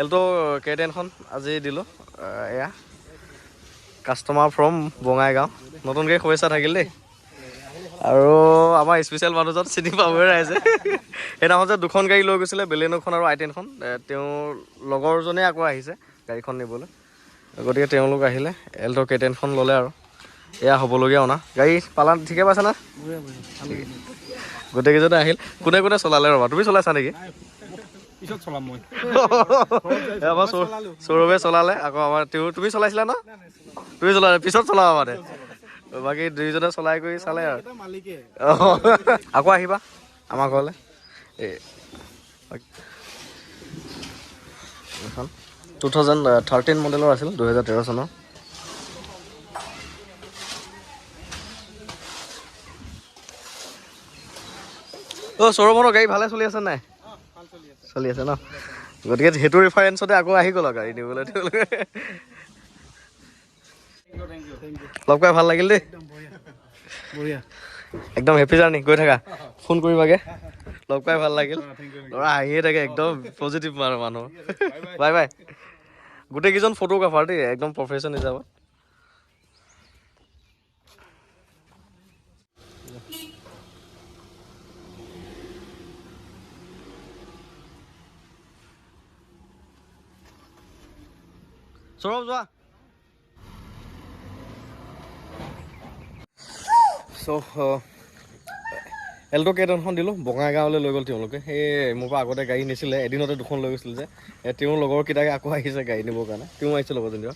Alto কে টেনখন আজি দিলোঁ এয়া কাষ্টমাৰ ফ্ৰম বঙাইগাঁও। নতুনকৈ শুভেচ্ছা থাকিল দেই। আৰু আমাৰ স্পেচিয়েল মানুহজন চিনি পাবই ৰাইজে। সেইদিনাখন যে দুখন গাড়ী লৈ গৈছিলে বেলেনোখন আৰু আই টেনখন তেওঁৰ লগৰজনে আকৌ আহিছে গাড়ীখন নিবলৈ। গতিকে তেওঁলোক আহিলে এল্ট' কে টেনখন ল'লে আৰু। এয়া হ'বলগীয়া অনা। গাড়ী পালা ঠিকে পাইছা না গোটেইকেইজনে আহিল। কোনে কোনে চলালে ৰ'বা? তুমি চলাইছা নেকি? পিছত চলাম মই। সৌৰভে চলালে আকৌ আমাৰ তুমি চলাইছিলা ন? তুমি চলালে পিছত চলাবা মানে। বাকী দুইজনে চলাই কৰি চালে আৰু। আকৌ আহিবা আমাৰ ঘৰলৈ। এই এইখন টু থাউজেণ্ড থাৰ্টিন মডেলৰ আছিল দুহেজাৰ তেৰ চনৰ। অ' সৌৰভৰ গাড়ী ভালে চলি আছে নাই? চলি আছে ন? গতিকে সেইটো ৰিফাৰেঞ্চতে আকৌ আহি গ'ল গাড়ী নিবলৈ। তেওঁলোকে লগ পাই ভাল লাগিল দেই। একদম হেপী জাৰ্ণি গৈ থাকা। ফোন কৰিবাগে। লগ পাই ভাল লাগিল। ল'ৰা আহিয়ে থাকে একদম পজিটিভ মানে মানুহ। Bye bye. গোটেইকেইজন ফটোগ্ৰাফাৰ দেই একদম প্ৰফেশ্যন হিচাপত। সৌৰভ যোৱা চ' এল্ট' কেইটনখন দিলোঁ বঙাইগাঁৱলৈ লৈ গ'ল তেওঁলোকে। সেই মোৰ পৰা আগতে গাড়ী নিছিলে এদিনতে দুখন লৈ গৈছিল যে। তেওঁৰ লগৰ কেইটাকে আকৌ আহিছে গাড়ী নিবৰ কাৰণে। তেওঁ আহিছে লগত যেনিবা।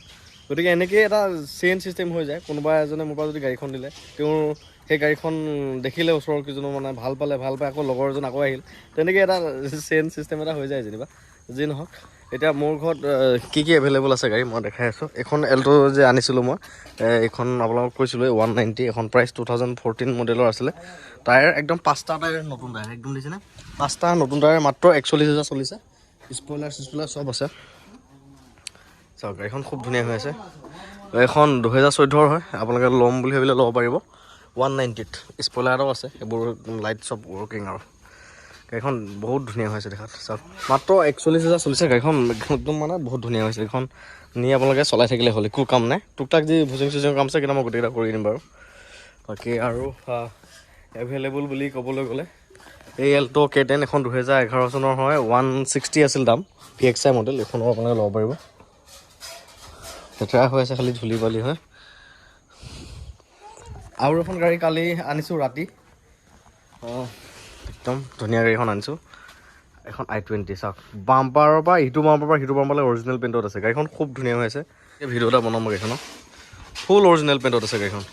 গতিকে এনেকেই এটা চেইন চিষ্টেম হৈ যায়। কোনোবা এজনে মোৰ পৰা যদি গাড়ীখন দিলে তেওঁৰ সেই গাড়ীখন দেখিলে ওচৰৰ কেইজনৰ মানে ভাল পালে ভাল পাই আকৌ লগৰ এজন আকৌ আহিল। তেনেকৈ এটা চেইন চিষ্টেম এটা হৈ যায় যেনিবা। যি নহওক। এতিয়া মোৰ ঘৰত কি কি এভেইলেবল আছে গাড়ী মই দেখাই আছোঁ। এখন এল্ট' যে আনিছিলোঁ মই এইখন আপোনালোকক কৈছিলোঁ ওৱান নাইণ্টি এখন প্ৰাইচ টু থাউজেণ্ড ফ'ৰটিন মডেলৰ আছিলে। টায়াৰ একদম পাঁচটা টায়াৰ নতুন টায়াৰ একদম দিছেনে পাঁচটা নতুন টায়াৰ মাত্ৰ একচল্লিছ হাজাৰ চলিছে। স্পইলাৰ চিস্পইলাৰ চব আছে। চাওক গাড়ীখন খুব ধুনীয়া হৈ আছে। এইখন দুহেজাৰ চৈধ্যৰ হয় আপোনালোকে ল'ম বুলি ভাবিলে ল'ব পাৰিব। ওৱান নাইণ্টিত স্পইলাৰ এটাও আছে সেইবোৰ লাইট চব ৱৰ্কিং আৰু। গাড়ীখন বহুত ধুনীয়া হৈছে দেখাত চাওক। মাত্ৰ একচল্লিছ হাজাৰ চলিছে গাড়ীখন একদম মানে বহুত ধুনীয়া হৈছে এইখন নি আপোনালোকে চলাই থাকিলে হ'ল একো কাম নাই। টুক টাক যি ভুচিং চুচিং কাম আছে কেইটা মই গোটেইকেইটা কৰি দিম বাৰু। বাকী আৰু এভেইলেবল বুলি ক'বলৈ গ'লে এই এল্ট' কে টেন এখন দুহেজাৰ এঘাৰ চনৰ হয় ওৱান ছিক্সটি আছিল দাম ভি এক্স আই মডেল এইখনো আপোনালোকে ল'ব পাৰিব। লেতেৰা হৈ আছে খালি ধূলি বালি হয়। আৰু এখন গাড়ী কালি আনিছোঁ ৰাতি। অঁ একদম ধুনীয়া গাড়ীখন আনিছোঁ। এখন আই টুৱেণ্টি চাওক। বাম্পাৰৰ পৰা ইটো বাম্পাৰৰ পৰা সিটো বাম্পাৰলৈ অৰিজিনেল পেইণ্টত আছে। গাড়ীখন খুব ধুনীয়া হৈ আছে। এই ভিডিঅ' এটা বনাম মই গাড়ীখনৰ ফুল অৰিজিনেল পেইণ্টত আছে গাড়ীখন।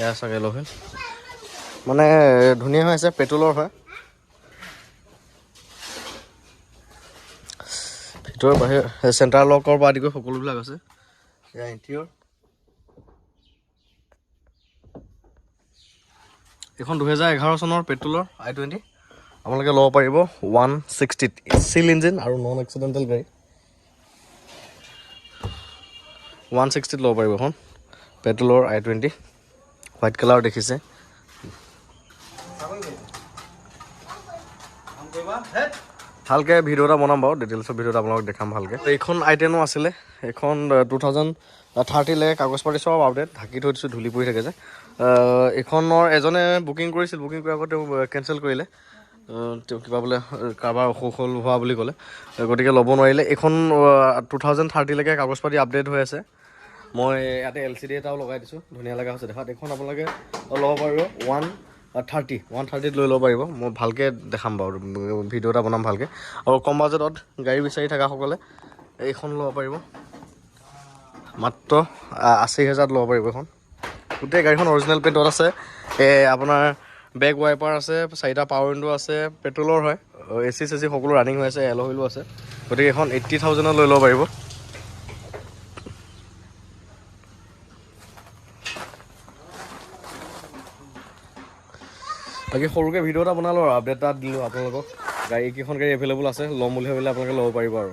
এয়া চাগে লহেল মানে ধুনীয়া হৈ আছে পেট্ৰলৰ হয়। ভিতৰৰ বাহিৰ চেণ্টাৰ লকৰ পৰা আদি কৰি সকলোবিলাক আছে। এয়া ইণ্টেৰিয়ৰ এইখন দুহেজাৰ এঘাৰ চনৰ পেট্ৰলৰ আই টুৱেণ্টি। আপোনালোকে ল'ব পাৰিব ওৱান ছিক্সটিত চিল ইঞ্জিন আৰু নন এক্সিডেণ্টেল গাড়ী। ওৱান ছিক্সটিত ল'ব পাৰিব এখন পেট্ৰলৰ আই টুৱেণ্টি। হোৱাইট কালাৰ দেখিছে। ভালকৈ ভিডিঅ' এটা বনাম বাৰু ডিটেইলছৰ ভিডিঅ'ত আপোনালোকক দেখাম ভালকৈ। এইখন আই টেনো আছিলে এইখন টু থাউজেণ্ড থাৰ্টিলৈকে কাগজ পাতি চব আপডেট ঢাকি থৈ দিছোঁ ধূলি পৰি থাকে যে। এইখনৰ এজনে বুকিং কৰিছিল বুকিং কৰাৰ আগত তেওঁ কেঞ্চেল কৰিলে। তেওঁ কিবা বোলে কাৰোবাৰ অসুখ হ'ল হোৱা বুলি ক'লে। গতিকে ল'ব নোৱাৰিলে। এইখন টু থাউজেণ্ড থাৰ্টিলৈকে কাগজ পাতি আপডেট হৈ আছে। মই ইয়াতে এল চি ডি এটাও লগাই দিছোঁ। ধুনীয়া লগা হৈছে। দেখাত এইখন আপোনালোকে ল'ব পাৰিব। ওৱান থাৰ্টি ওৱান থাৰ্টিত লৈ ল'ব পাৰিব। মই ভালকৈ দেখাম বাৰু। ভিডিঅ' এটা বনাম ভালকৈ। আৰু কম বাজেটত গাড়ী বিচাৰি থকাসকলে এইখন ল'ব পাৰিব। মাত্ৰ আশী হাজাৰত ল'ব পাৰিব এইখন। গোটেই গাড়ীখন অৰিজিনেল পেইণ্টত আছে। আপোনাৰ বেক ৱাইপাৰ আছে চাৰিটা পাৱাৰ উইণ্ডো আছে পেট্ৰলৰ হয়। এ চি চে চি সকলো ৰানিং হৈ আছে এল হুইলো আছে। গতিকে এইখন এইট্টি থাউজেণ্ডত লৈ ল'ব পাৰিব। বাকী সৰুকৈ ভিডিঅ' এটা বনালোঁ আৰু আপডেট এটা দিলোঁ আপোনালোকক। গাড়ী কেইখন গাড়ী এভেইলেবল আছে ল'ম বুলি ভাবিলে আপোনালোকে ল'ব পাৰিব আৰু।